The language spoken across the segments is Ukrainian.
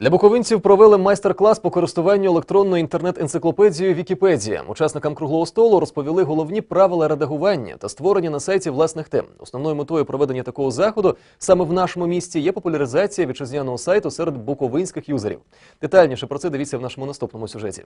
Для буковинців провели майстер-клас по користуванню електронною інтернет-енциклопедією Вікіпедія. Учасникам круглого столу розповіли головні правила редагування та створення на сайті власних тем. Основною метою проведення такого заходу саме в нашому місті є популяризація вітчизняного сайту серед буковинських юзерів. Детальніше про це дивіться в нашому наступному сюжеті.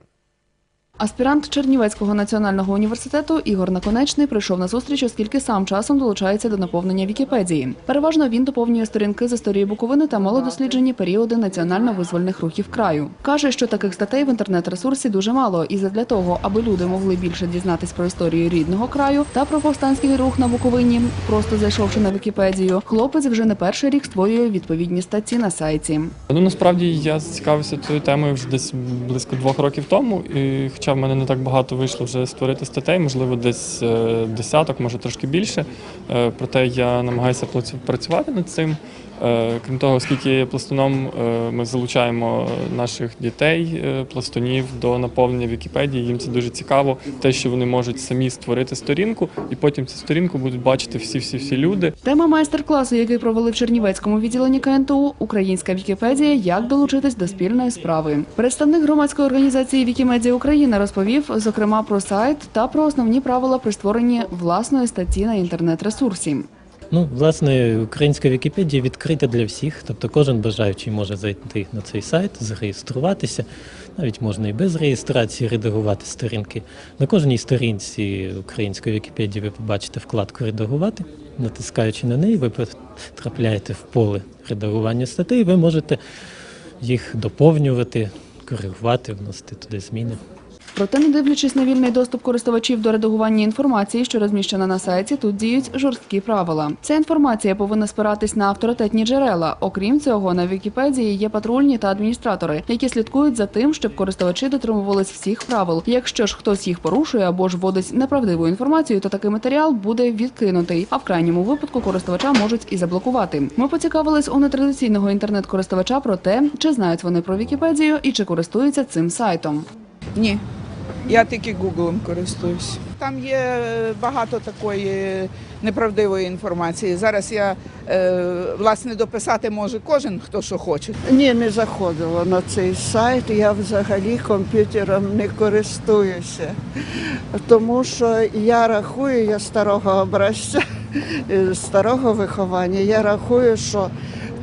Аспірант Чернівецького національного університету Ігор Наконечний прийшов на зустріч, оскільки сам часом долучається до наповнення Вікіпедії. Переважно він доповнює сторінки з історії Буковини та малодосліджені періоди національно-визвольних рухів краю. Каже, що таких статей в інтернет-ресурсі дуже мало, і задля того, аби люди могли більше дізнатись про історію рідного краю та про повстанський рух на Буковині, просто зайшовши на Вікіпедію, хлопець вже не перший рік створює відповідні статті на сайті. Ну насправді я зацікавився цією темою вже десь близько двох років тому. І хоча в мене не так багато вийшло вже створити статей, можливо, десь е, десяток, може трошки більше. Е, Проте я намагаюся працю- працювати над цим. Е, Крім того, оскільки пластуном, е, ми залучаємо наших дітей, е, пластунів до наповнення Вікіпедії. Їм це дуже цікаво, те, що вони можуть самі створити сторінку, і потім цю сторінку будуть бачити всі всі всі люди. Тема майстер-класу, який провели в Чернівецькому відділенні КНТУ Українська Вікіпедія. Як долучитись до спільної справи. Представник громадської організації Вікімедія Україна розповів, зокрема, про сайт та про основні правила при створенні власної статті на інтернет-ресурсі. Ну, власне, українська Вікіпедія відкрита для всіх, тобто кожен бажаючий може зайти на цей сайт, зареєструватися. Навіть можна і без реєстрації редагувати сторінки. На кожній сторінці української Вікіпедії ви побачите вкладку Редагувати. Натискаючи на неї, ви потрапляєте в поле редагування статей, ви можете їх доповнювати, коригувати, вносити туди зміни. Проте, не дивлячись на вільний доступ користувачів до редагування інформації, що розміщена на сайті, тут діють жорсткі правила. Ця інформація повинна спиратись на авторитетні джерела. Окрім цього, на Вікіпедії є патрульні та адміністратори, які слідкують за тим, щоб користувачі дотримувались всіх правил. Якщо ж хтось їх порушує або ж вводить неправдиву інформацію, то такий матеріал буде відкинутий. А в крайньому випадку користувача можуть і заблокувати. Ми поцікавились у нетрадиційного інтернет-користувача про те, чи знають вони про Вікіпедію і чи користуються цим сайтом. Ні. Я тільки Гуглом користуюсь. Там є багато такої неправдивої інформації. Зараз я е, власне дописати може кожен, хто що хоче. Ні, не заходила на цей сайт. Я взагалі комп'ютером не користуюся, тому що я рахую, я старого образця, е, старого виховання. Я рахую, що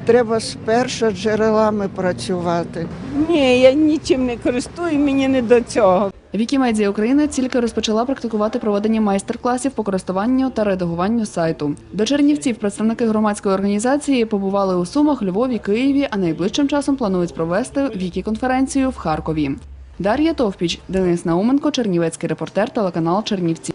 треба з першоджерелами працювати. Ні, я нічим не користую, мені не до цього. Вікімедія України тільки розпочала практикувати проведення майстер-класів по користуванню та редагуванню сайту. До Чернівців представники громадської організації побували у Сумах, Львові, Києві, а найближчим часом планують провести вікі-конференцію в Харкові. Дар'я Товпіч, Денис Науменко, Чернівецький репортер, телеканал Чернівці.